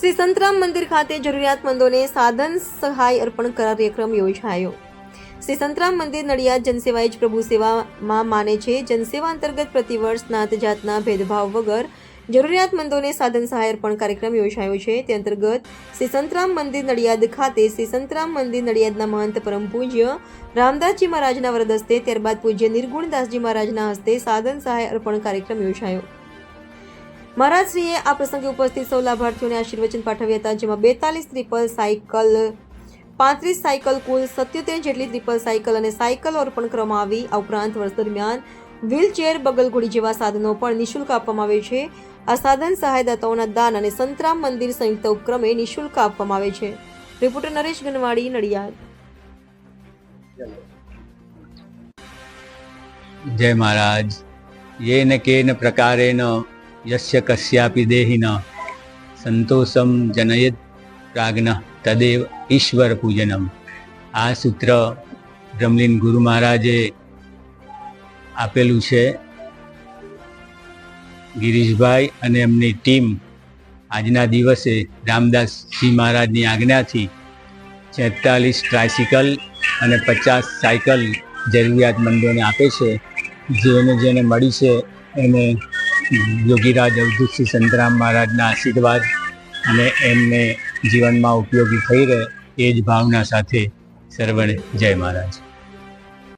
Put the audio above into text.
શ્રી સંતરામ મંદિર ખાતે જરૂરિયાતમંદોને સાધન સહાય અર્પણ કાર્યક્રમ યોજાયો. શ્રી સંતરામ મંદિર નડિયાદ જનસેવા જ પ્રભુ સેવામાં માને છે. જનસેવા અંતર્ગત પ્રતિવર્ષ નાત જાતના ભેદભાવ વગર જરૂરિયાતમંદોને સાધન સહાય અર્પણ કાર્યક્રમ યોજાયો છે. તે અંતર્ગત શ્રી સંતરામ મંદિર નડિયાદ ખાતે શ્રી સંતરામ મંદિર નડિયાદના મહંત પરમ પૂજ્ય રામદાસજી મહારાજના વરદ હસ્તે, ત્યારબાદ પૂજ્ય નિર્ગુણદાસજી મહારાજના હસ્તે સાધન સહાય અર્પણ કાર્યક્રમ યોજાયો. મહારાજશ્રીએ આ પ્રસંગે ઉપસ્થિત સૌ લાભાર્થીઓને આશીર્વચન પાઠવ્યા હતા, જેમાં બેતાલીસ ત્રિપલ સાયકલ, પાંત્રીસ સાયકલ કુલ સત્યોતેર જેટલી ત્રિપલ સાયકલ અને સાયકલ અર્પણ કરવામાં આવી. આ ઉપરાંત વર્ષ દરમિયાન વ્હીલચેર, બગલઘોડી જેવા સાધનો પણ નિઃશુલ્ક આપવામાં આવે છે. આ સાધન સહાયદાતાઓના દાન અને સંતરામ મંદિર સંયુક્ત ઉપક્રમે નિઃશુલ્ક આપવામાં આવે છે. રિપોર્ટર નરેશ ગનવાડી, નડિયાદ. જય મહારાજ. યેન કેન પ્રકારેન યસ્ય કશ્યાપી દેહિન સંતોષમ જનયત પ્રાજ્ઞ તદેવ ઈશ્વર પૂજનમ આ સૂત્ર રમલીન ગુરુ મહારાજે આપેલું છે ગિરીશભાઈ અને એમની ટીમ આજના દિવસે રામદાસજી મહારાજની આજ્ઞાથી છેતાલીસ ટ્રાયસિકલ અને પચાસ સાયકલ જરૂરિયાતમંદોને આપે છે. જેને જેને મળી છે એને યોગીરાજ અવધૂતસિંહ સંતરામ મહારાજના આશીર્વાદ અને એમને જીવનમાં ઉપયોગી થઈ રહે એ જ ભાવના સાથે સર્વને જય મહારાજ.